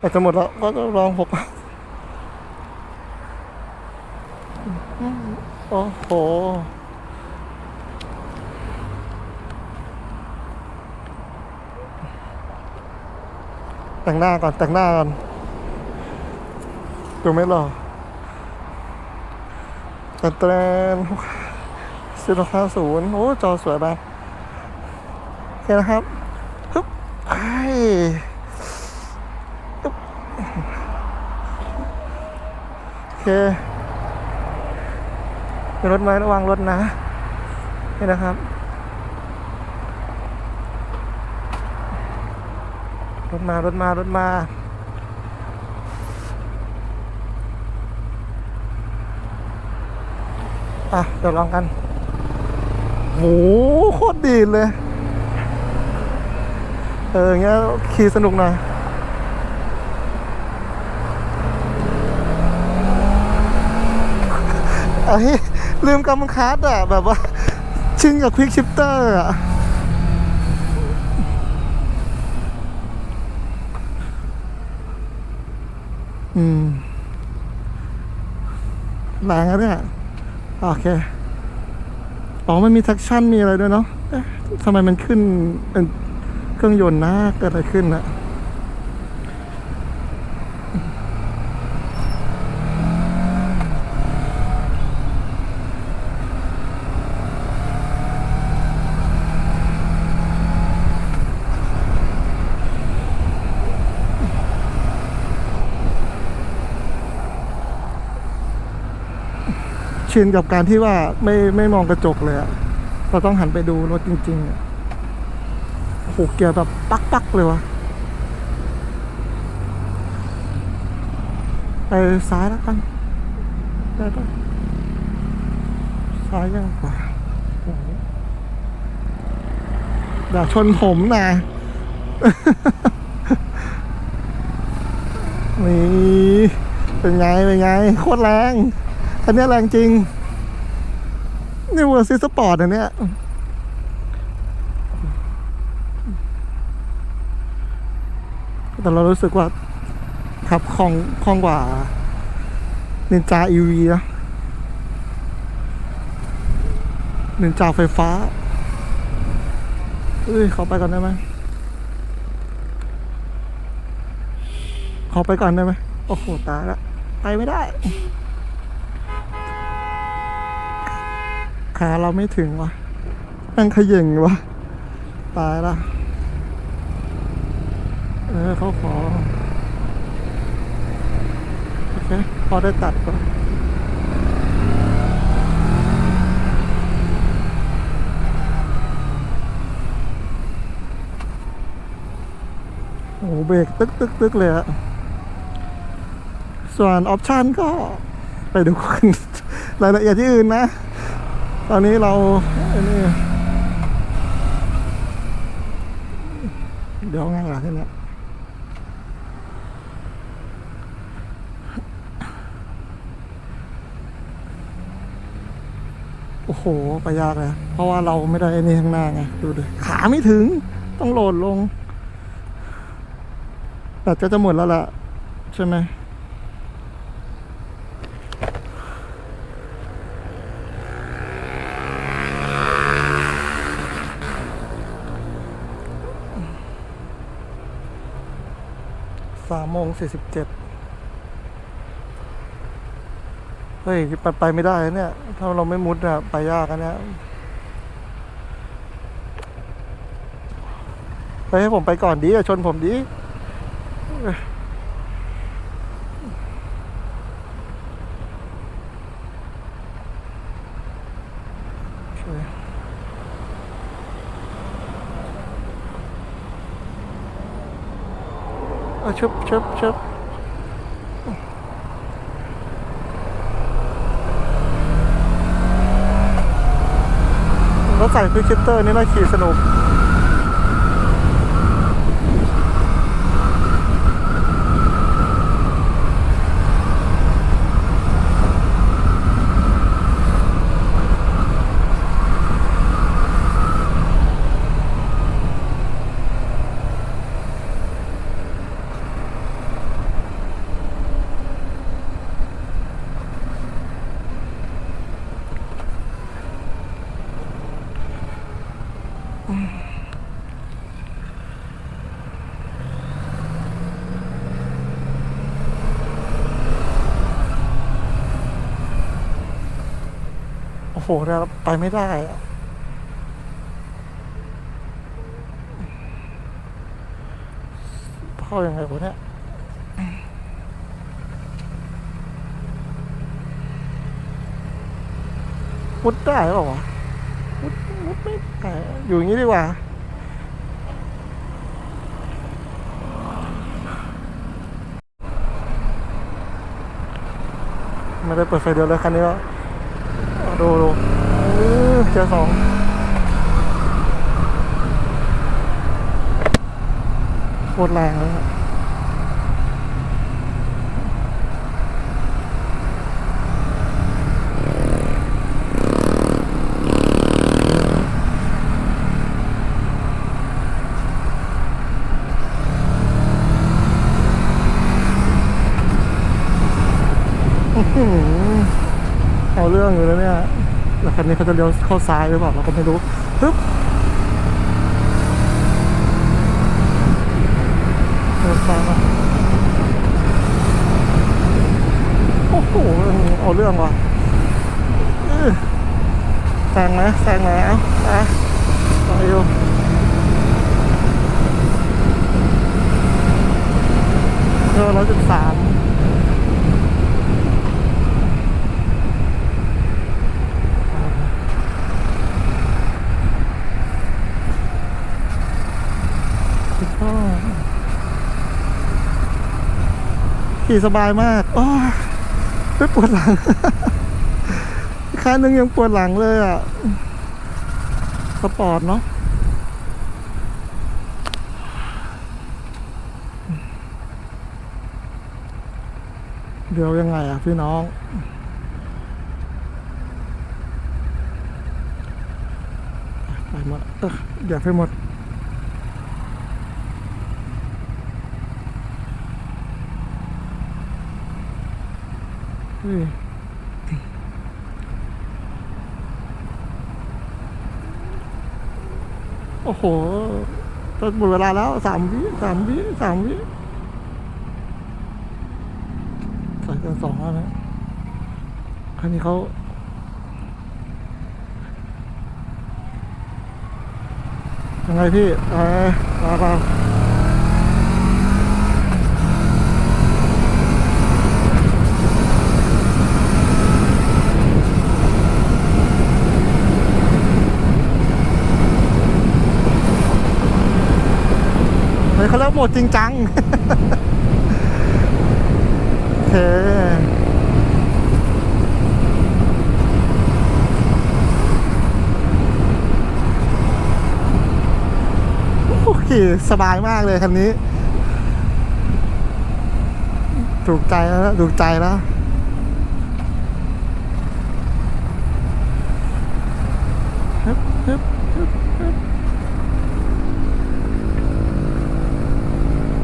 แต่จะหมดแล้วก็จะลองหกโอ้โหแต่งหน้าก่อนแต่งหน้าก่อนดูไม่หล่อแต่แตรนสิบห้าศูนย์โอ้จอสวยไปโอเคนะครับไอ้ฮึบโอ เครถไหมระวังรถนะ นี่นะครับ รถมารถมารถมาอะ เดี๋ยวลองกันโหโคตรดีเลย เออเงี้ยขี่สนุกหน่อย ไอ้ลืมกำคัดอะ แบบว่า ชินกับควิกชิปเตอร์อะอืมแรงอะเนี่ย โอเค อ๋อ มันมีทักชั่นมีอะไรด้วยเนาะเอ๊ะทำไมมันขึ้นเป็นเครื่องยนต์นะเกิดอะไรขึ้นอะ ชินกับการที่ว่าไม่ไม่มองกระจกเลยอะเราต้องหันไปดูรถจริงๆอะโอ้โหเกียร์แบบปักปักๆเลยวะไปซ้ายแล้วกันได้ปะซ้ายยังกว่าอย่าชนผมนะนี่เป็นไง เป็นไง โคตรแรง คันนี้แรงจริง นี่เวอร์ซิสปอร์ตอันเนี้ยแต่เรารู้สึกว่าขับคล่องคล่องกว่านินจาอีวีนะนินจาไฟฟ้าเอ้ยเขาไปก่อนได้ไหมขอไปก่อนได้ไหมโอ้โหตายละไปไม่ได้ ขาเราไม่ถึงวะนั่งขย่งวะตายละเออเขาขอ โอเค พอได้ตัดก่อนโอ้โหเบรกตึกตึกตึกเลยอะส่วนออปชันก็ไปดูกันรายละเอียดที่อื่นนะ ตอนนี้เราเดี๋ยวไงล่ะทีเนี้โอ้โห ไปยากเลย เพราะว่าเราไม่ได้ไอ้นี่ข้างหน้าไง ดูดิ ขาไม่ถึง ต้องโหลดลง แต่จะจะหมดแล้วล่ะ ใช่ไหม สามโมงสี่สิบเจ็ดเฮ้ยไปไปไม่ได้เนี่ย ถ้าเราไม่มุดอะไปยากอันเนี้ยไปให้ผมไปก่อนดีอะชนผมดีเอ้ยโอเคเอา ชึบชึบชึบรถใส่ฟิกชิตเตอร์นี่น่าขี่สนุก อ้โหเราไปไม่ได้อะเข้ายังไงวะเนี่ยมุดได้เปล่าวะมุดมุดไม่ได้อยู่อย่างนี้ดีกว่าไม่ได้เปิดไฟเดียวเลยคันนี้ก็ ดูดูเจอสองโคตรแรงเลยอะอื้อหือ เอาเรื่องอยู่แล้วเนี่ยแล้วคันนี้เขาจะเลี้ยวเข้าซ้ายหรือเปล่าเราก็ไม่รู้ปึ๊บเลี้ยวซ้ายมาโอ้โหเอาเรื่องว่ะแซงไหมแซงไหมเอ้าไปไปอยู่เออร้อยสิบสาม สุดยอด ขี่สบายมากโอ้ยไม่ปวดหลังคันหนึ่งยังปวดหลังเลยอะ สปอร์ตเนาะเดี๋ยวยังไงอะพี่น้อง ไปหมดเออเดี๋ยวไปหมด โอ้โหจะหมดเวลาแล้วสามวิสามวิสามวิใส่กันสองแล้วนะคันนี้เขายังไงพี่เออมาเปล่าเฮ้ยเขาเริ่ มโหมดจริงจังโอเคโอเคสบายมากเลยคันนี้ ถูกใจแล้วถูกใจแล้วฮึบฮึบฮึบฮึบ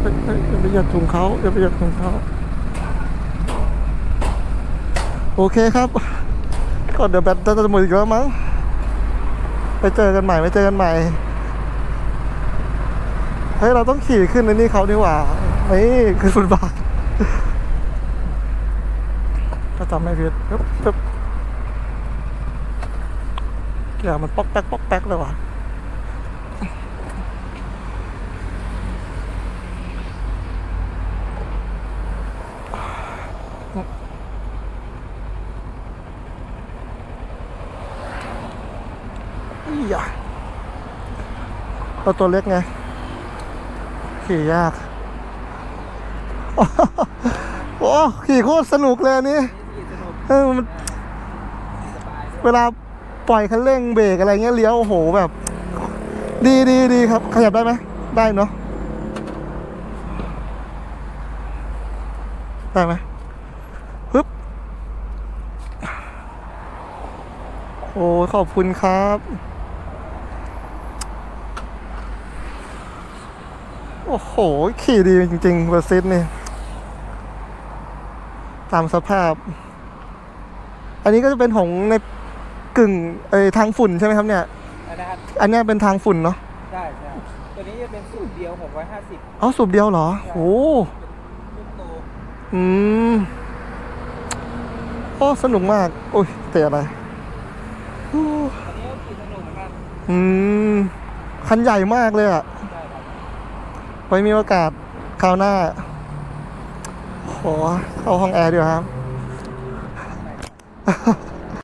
เฮ้ยเฮ้ยอย่าไป หยัดถุงเขาอย่าไปหยัดถุงเขาโอเคครับ ก็เดี๋ยวแบตจะหมดอีกแล้วมั้ง ไปเจอกันใหม่ไปเจอกันใหม่ เฮ้ย เราต้องขี่ขึ้นในนี่เขาดีกว่า นี่ขึ้นฟุตบาทถ้าจำไม่ผิดปึ๊บปึ๊บเกี่ยวมันป๊อกแป๊กป๊อกแป๊กเลยว่ะ ยะเราตัวเล็กไง ขี่ยาก โอ้ ขี่โคตรสนุกเลยนนี้เออมันเวลาปล่อยคันเร่งเบรกอะไรเงี้ยเลี้ยวโอ้โหแบบ ดีดีดีครับ ขยับได้ไหมได้เนาะได้ไหมฮึบโอ้ขอบคุณครับ โอ้โห ขี่ดีจริงๆเวอร์ซิสนี่ ตามสภาพ อันนี้ก็จะเป็นของในกึ่งเอยทางฝุ่นใช่ไหมครับเนี่ย นะครับอันเนี้ยเป็นทางฝุ่นเนาะได้ใช่ตัวนี้จะเป็นสูตรเดียว650เอาสูบเดียวเหรอโอ้ลูกโตอืมโอ้สนุกมาก โอ้ยเตะอะไรอันนี้ก็ขี่สนุกเหมือนกันอืม คันใหญ่มากเลยอะใช่ครับไว้มีโอกาสคราวหน้าขอเข้าห้องแอร์ดีกว่าครับ